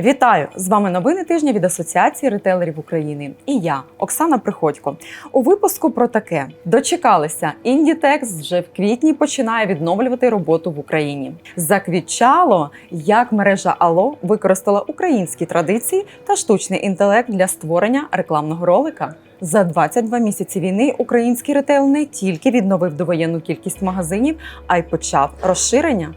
Вітаю! З вами новини тижня від Асоціації ретейлерів України. І я, Оксана Приходько. У випуску про таке дочекалися. Індітекс вже в квітні починає відновлювати роботу в Україні. Заквітчало, як мережа Ало використала українські традиції та штучний інтелект для створення рекламного ролика. За 22 місяці війни український ретейл не тільки відновив довоєнну кількість магазинів, а й почав розширення.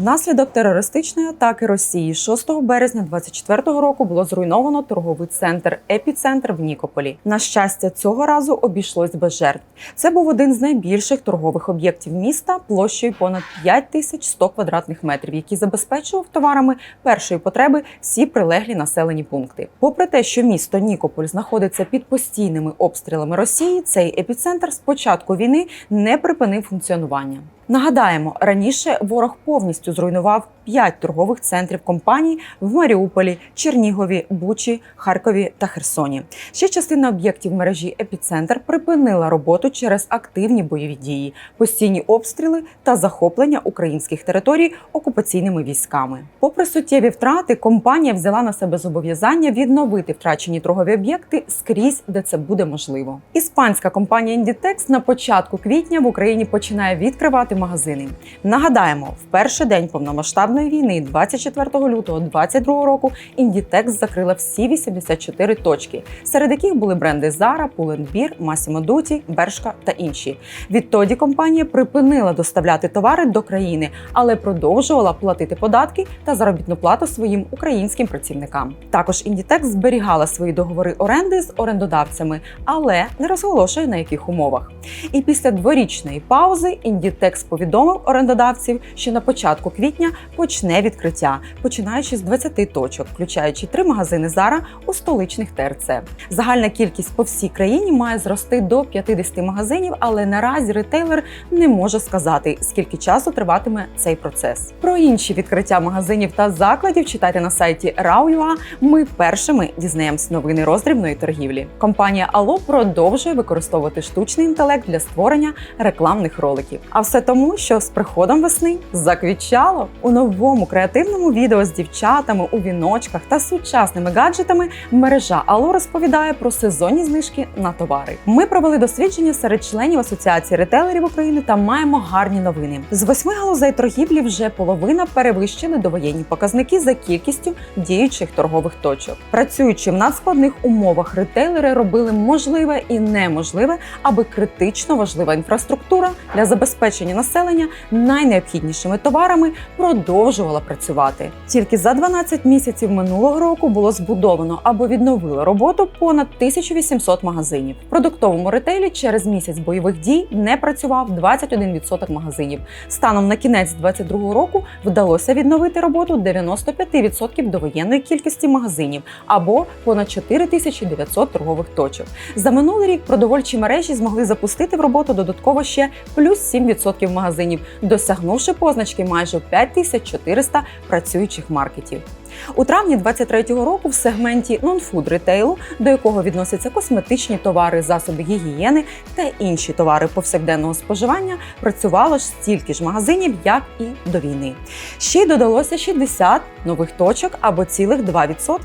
Внаслідок терористичної атаки Росії 6 березня 2024 року було зруйновано торговий центр епіцентр в Нікополі. На щастя, цього разу обійшлось без жертв. Це був один з найбільших торгових об'єктів міста площею понад 5100 квадратних метрів, який забезпечував товарами першої потреби всі прилеглі населені пункти. Попри те, що місто Нікополь знаходиться під постійними обстрілами Росії, цей епіцентр з початку війни не припинив функціонування. Нагадаємо, раніше ворог повністю зруйнував п'ять торгових центрів компаній в Маріуполі, Чернігові, Бучі, Харкові та Херсоні. Ще частина об'єктів мережі епіцентр припинила роботу через активні бойові дії, постійні обстріли та захоплення українських територій окупаційними військами. Попри суттєві втрати, компанія взяла на себе зобов'язання відновити втрачені торгові об'єкти скрізь, де це буде можливо. Іспанська компанія Inditex на початку квітня в Україні починає відкривати магазини. Нагадаємо, в перший день повномасштабної війни, 24 лютого 2022 року, Inditex закрила всі 84 точки, серед яких були бренди Zara, Pull&Bear, Massimo Dutti, Bershka та інші. Відтоді компанія припинила доставляти товари до країни, але продовжувала платити податки та заробітну плату своїм українським працівникам. Також Inditex зберігала свої договори оренди з орендодавцями, але не розголошує на яких умовах. І після дворічної паузи Inditex повідомив орендодавців, що на початку квітня почне відкриття, починаючи з 20 точок, включаючи три магазини Zara у столичних ТРЦ. Загальна кількість по всій країні має зрости до 50 магазинів, але наразі ретейлер не може сказати, скільки часу триватиме цей процес. Про інші відкриття магазинів та закладів читайте на сайті RAW.ua. Ми першими дізнаємось новини роздрібної торгівлі. Компанія Allo продовжує використовувати штучний інтелект для створення рекламних роликів. А все тому, що з приходом весни заквітчало у новому креативному відео з дівчатами у віночках та сучасними гаджетами. Мережа Allo розповідає про сезонні знижки на товари. Ми провели дослідження серед членів Асоціації ретейлерів України та маємо гарні новини. З восьми галузей торгівлі вже половина перевищили довоєнні показники за кількістю діючих торгових точок. Працюючи в надскладних умовах, ретейлери робили можливе і неможливе, аби критично важлива інфраструктура для забезпечення населення найнеобхіднішими товарами продовжувала працювати. Тільки за 12 місяців минулого року було збудовано або відновило роботу понад 1800 магазинів. В продуктовому ретейлі через місяць бойових дій не працював 21% магазинів. Станом на кінець 2022 року вдалося відновити роботу 95% довоєнної кількості магазинів або понад 4900 торгових точок. За минулий рік продовольчі мережі змогли запустити в роботу додатково ще плюс 7% магазинів, досягнувши позначки майже 5400 працюючих маркетів. У травні 23-го року в сегменті нон-фуд ретейлу, до якого відносяться косметичні товари, засоби гігієни та інші товари повсякденного споживання, працювало ж стільки ж магазинів, як і до війни. Ще й додалося 60 нових точок або цілих 2%.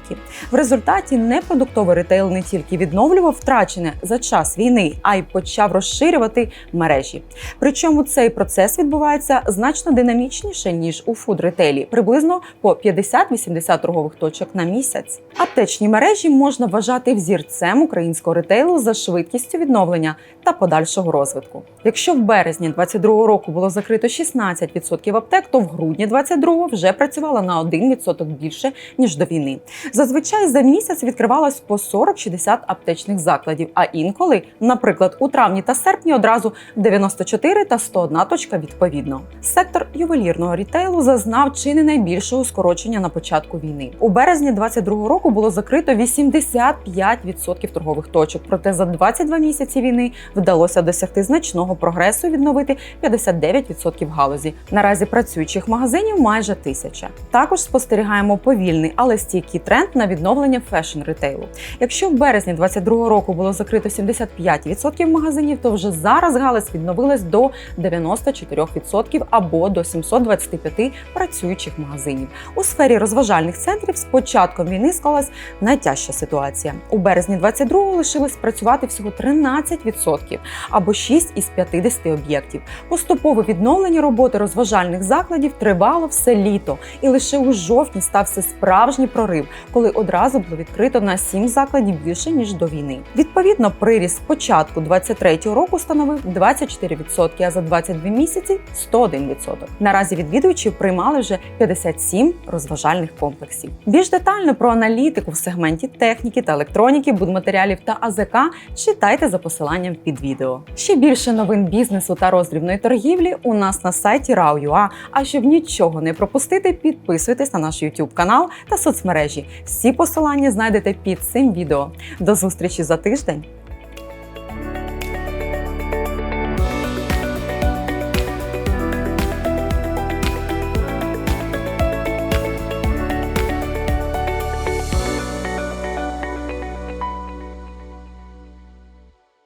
В результаті непродуктовий ретейл не тільки відновлював втрачене за час війни, а й почав розширювати мережі. Причому цей процес відбувається значно динамічніше ніж у фуд-ретейлі, приблизно по 50-80 торгових точок на місяць. Аптечні мережі можна вважати взірцем українського ретейлу за швидкістю відновлення та подальшого розвитку. Якщо в березні 22 року було закрито 16% аптек, то в грудні 22 вже працювало на 1% більше ніж до війни. Зазвичай за місяць відкривалось по 40-60 аптечних закладів. А інколи, наприклад, у травні та серпні одразу 94 та 101 точка відповідно. Сектор ювелірного рітейлу зазнав чи не найбільшого скорочення на початку початку війни. У березні 22 року було закрито 85% торгових точок. Проте за 22 місяці війни вдалося досягти значного прогресу, і відновити 59% галузі. Наразі працюючих магазинів майже тисяча. Також спостерігаємо повільний, але стійкий тренд на відновлення фешн ритейлу. Якщо в березні 22 року було закрито 75% магазинів, то вже зараз галузь відновилась до 94% або до 725 працюючих магазинів. У сфері розважальних центрів з початком війни склалась найтяжча ситуація. У березні 22-го лишилось працювати всього 13% або 6 із 50 об'єктів. Поступове відновлення роботи розважальних закладів тривало все літо, і лише у жовтні стався справжній прорив, коли одразу було відкрито на 7 закладів більше ніж до війни. Відповідно, приріст початку 23-го року становив 24%, а за 22 місяці 101%. Наразі відвідувачів приймали вже 57 розважальних комплексів. Більш детально про аналітику в сегменті техніки та електроніки, будматеріалів та АЗК читайте за посиланням під відео. Ще більше новин бізнесу та роздрібної торгівлі у нас на сайті RAW.ua. А щоб нічого не пропустити, підписуйтесь на наш YouTube канал та соцмережі. Всі посилання знайдете під цим відео. До зустрічі за тиждень.